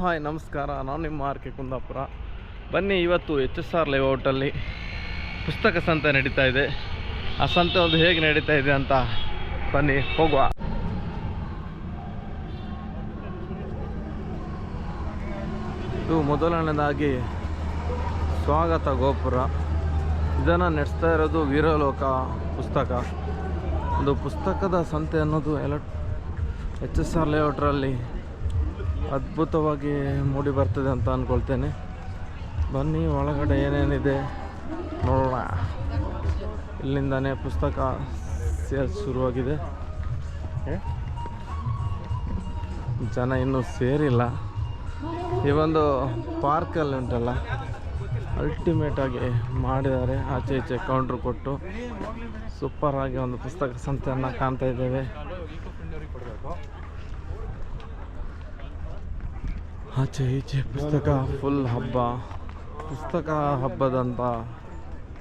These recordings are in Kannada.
ಹಾಯ್, ನಮಸ್ಕಾರ. ನಾನು ನಿಮ್ಮ ಆರ್ ಕೆ ಕುಂದಾಪುರ. ಬನ್ನಿ ಇವತ್ತು ಎಚ್ ಎಸ್ ಆರ್ ಲೇಔಟಲ್ಲಿ ಪುಸ್ತಕ ಸಂತೆ ನಡೀತಾ ಇದೆ. ಆ ಸಂತೆ ಒಂದು ಹೇಗೆ ನಡೀತಾ ಇದೆ ಅಂತ ಬನ್ನಿ, ಹೋಗುವ. ಇದು ಮೊದಲನೇದಾಗಿ ಸ್ವಾಗತ ಗೋಪುರ. ಇದನ್ನು ನಡೆಸ್ತಾ ಇರೋದು ವೀರಲೋಕ ಪುಸ್ತಕ. ಒಂದು ಪುಸ್ತಕದ ಸಂತೆ ಅನ್ನೋದು ಎಲ್ಲ ಎಚ್ ಎಸ್ ಆರ್ ಲೇಔಟ್ರಲ್ಲಿ ಅದ್ಭುತವಾಗಿ ಮೂಡಿ ಬರ್ತದೆ ಅಂತ ಅಂದ್ಕೊಳ್ತೇನೆ ಬನ್ನಿ, ಒಳಗಡೆ ಏನೇನಿದೆ ನೋಡೋಣ. ಇಲ್ಲಿಂದಾನೇ ಪುಸ್ತಕ ಸೇಲ್ ಶುರುವಾಗಿದೆ. ಜನ ಇನ್ನೂ ಸೇರಿಲ್ಲ. ಈ ಒಂದು ಪಾರ್ಕಲ್ಲಿ ಉಂಟಲ್ಲ ಅಲ್ಟಿಮೇಟ್ ಆಗಿ ಮಾಡಿದ್ದಾರೆ. ಆಚೆ ಈಚೆ ಕೌಂಟ್ರ್ ಕೊಟ್ಟು ಸೂಪರಾಗಿ ಒಂದು ಪುಸ್ತಕ ಸಂತೆಯನ್ನು ಕಾಣ್ತಾ ಇದ್ದೇವೆ. ಆಚೆ ಈಚೆ ಪುಸ್ತಕ ಫುಲ್ ಹಬ್ಬ. ಪುಸ್ತಕ ಹಬ್ಬದಂಥ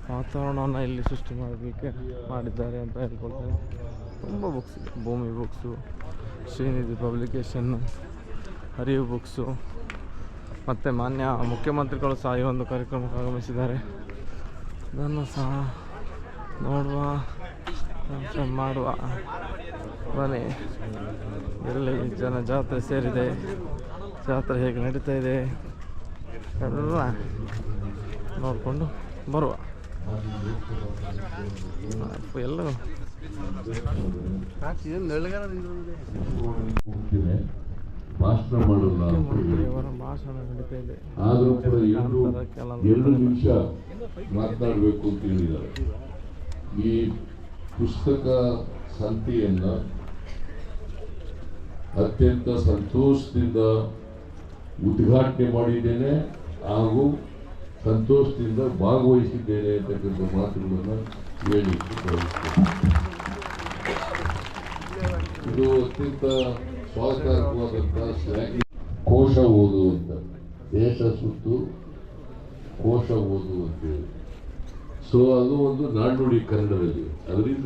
ವಾತಾವರಣವನ್ನು ಇಲ್ಲಿ ಸೃಷ್ಟಿ ಮಾಡಲಿಕ್ಕೆ ಮಾಡಿದ್ದಾರೆ ಅಂತ ಹೇಳ್ಕೊಳ್ತಾರೆ. ತುಂಬ ಬುಕ್ಸ್ ಭೂಮಿ ಬುಕ್ಸು ಶ್ರೀನಿಧಿ ಪಬ್ಲಿಕೇಶನ್ನು ಅರಿವು ಬುಕ್ಸು ಮತ್ತು ಮಾನ್ಯ ಮುಖ್ಯಮಂತ್ರಿಗಳು ಸಹ ಈ ಒಂದು ಕಾರ್ಯಕ್ರಮಕ್ಕೆ ಆಗಮಿಸಿದ್ದಾರೆ. ಅದನ್ನು ಸಹ ನೋಡುವ ಮಾಡುವ ಮನೆ ಎಲ್ಲಿ ಜನ ಜಾತ್ರೆ ಸೇರಿದೆ. ಜಾತ್ರೆ ಹೇಗೆ ನಡೀತಾ ಇದೆ? ಎಲ್ಲ ನೋಡಿಕೊಂಡು ಬರುವ. ಎಲ್ಲ. ಭಾಷಣ ಮಾಡೋಲ್ಲ ಭಾಷಣ ನಡೀತಾ ಇದೆ. ಆದ್ರೂ ಕೂಡ ಎರಡು ಎರಡು ನಿಮಿಷ ಮಾತನಾಡಬೇಕು ಅಂತ ಹೇಳಿದ್ದಾರೆ. ಈ ಪುಸ್ತಕ ಸಂತೆಯನ್ನ ಅತ್ಯಂತ ಸಂತೋಷದಿಂದ ಉದ್ಘಾಟನೆ ಮಾಡಿದ್ದೇನೆ ಹಾಗೂ ಸಂತೋಷದಿಂದ ಭಾಗವಹಿಸಿದ್ದೇನೆ ಅಂತಕ್ಕಂಥ ಮಾತುಗಳನ್ನು ಹೇಳಿ ಇದು ಅತ್ಯಂತ ಸ್ವಾಗತಾರ್ಹವಾದಂಥ ಶ್ಲಾಘಿ ಕೋಶ ಓದು ಅಂತ. ದೇಶ ಸುತ್ತು ಕೋಶ ಓದು ಅಂತೇಳಿ. ಸೊ ಅದು ಒಂದು ನಾಣ್ಣುಡಿ ಕನ್ನಡದಲ್ಲಿ. ಅದರಿಂದ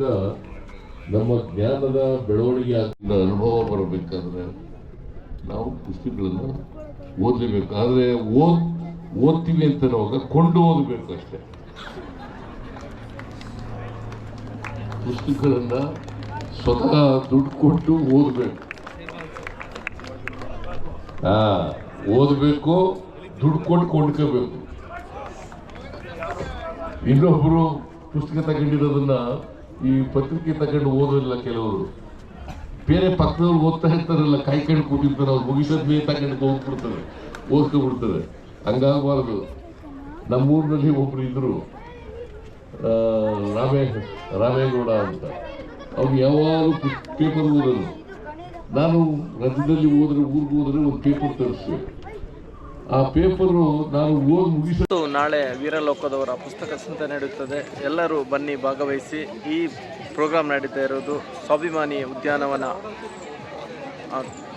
ನಮ್ಮ ಜ್ಞಾನದ ಬೆಳವಣಿಗೆ ಅನುಭವ ಬರಬೇಕಾದ್ರೆ. ನಾವು ಪುಸ್ತಕಗಳನ್ನು ಓದಲೇಬೇಕು ಆದರೆ ಓದ್, ಓದ್ತೀವಿ ಅಂತ ಅನ್ನುವಾಗ ಕೊಂಡು ಓದಬೇಕು ಅಷ್ಟೇ. ಪುಸ್ತಕಗಳನ್ನು ಸ್ವತಃ ದುಡ್ಡು ಕೊಟ್ಟು ಓದಬೇಕು. ಹಾ, ಓದಬೇಕು, ದುಡ್ಡು ಕೊಟ್ಟು ಕೊಂಡ್ಕೋಬೇಕು. ಇನ್ನೊಬ್ಬರು ಪುಸ್ತಕ ತಗೊಂಡಿರೋದನ್ನ ಈ ಪತ್ರಿಕೆ ತಗೊಂಡು ಓದೋದಿಲ್ಲ ಕೆಲವರು. ಬೇರೆ ಪಕ್ಕದವ್ರು ಓದ್ತಾ ಇರ್ತಾರಲ್ಲ ಕಾಯ್ಕೊಂಡು ಕೂತಿರ್ತಾರೆ ಅವ್ರು ಮುಗಿಸೋದ್ ಮೇಲೆ ತಗೊಂಡು ಹೋಗ್ಬಿಡ್ತಾರೆ ಓದ್ಕೊಂಡ್ಬಿಡ್ತಾರೆ ಹಂಗಾಗಬಾರ್ದು. ನಮ್ಮೂರಿನಲ್ಲಿ ಒಬ್ರು ಇದ್ರು ರಾಮೇ, ರಾಮೇಗೌಡ ಅಂತ. ಅವ್ರು ಯಾವಾಗಲೂ ಪೇಪರ್ ಓದೋದು. ನಾನು ರಜದಲ್ಲಿ ಹೋದ್ರೆ ಊರಿಗೆ ಹೋದ್ರೆ ಒಂದು ಪೇಪರ್ ತರಿಸ್ತೀನಿ. ಆ ಪೇಪರು ನಾನು ಓದಿ ಮುಗಿಸ ನಾಳೆ ವೀರಲೋಕದವರ ಪುಸ್ತಕ ಸಂತೆ ನಡೆಯುತ್ತದೆ. ಎಲ್ಲರೂ ಬನ್ನಿ, ಭಾಗವಹಿಸಿ. ಈ ಪ್ರೋಗ್ರಾಮ್ ನಡೀತಾ ಇರೋದು ಸ್ವಾಭಿಮಾನಿ ಉದ್ಯಾನವನ.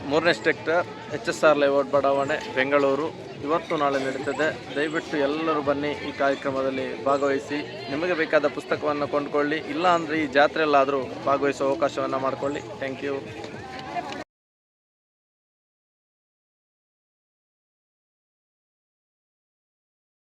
ಮೂರನೇ sector H S R layout ಬಡಾವಣೆ, ಬೆಂಗಳೂರು. ಇವತ್ತು ನಾಳೆ ನಡೀತದೆ. ದಯವಿಟ್ಟು ಎಲ್ಲರೂ ಬನ್ನಿ ಈ ಕಾರ್ಯಕ್ರಮದಲ್ಲಿ ಭಾಗವಹಿಸಿ. ನಿಮಗೆ ಬೇಕಾದ ಪುಸ್ತಕವನ್ನು ಕೊಂಡುಕೊಳ್ಳಿ. ಇಲ್ಲ ಅಂದರೆ ಈ ಜಾತ್ರೆಯಲ್ಲಾದರೂ ಭಾಗವಹಿಸುವ ಅವಕಾಶವನ್ನು ಮಾಡಿಕೊಳ್ಳಿ. Thank you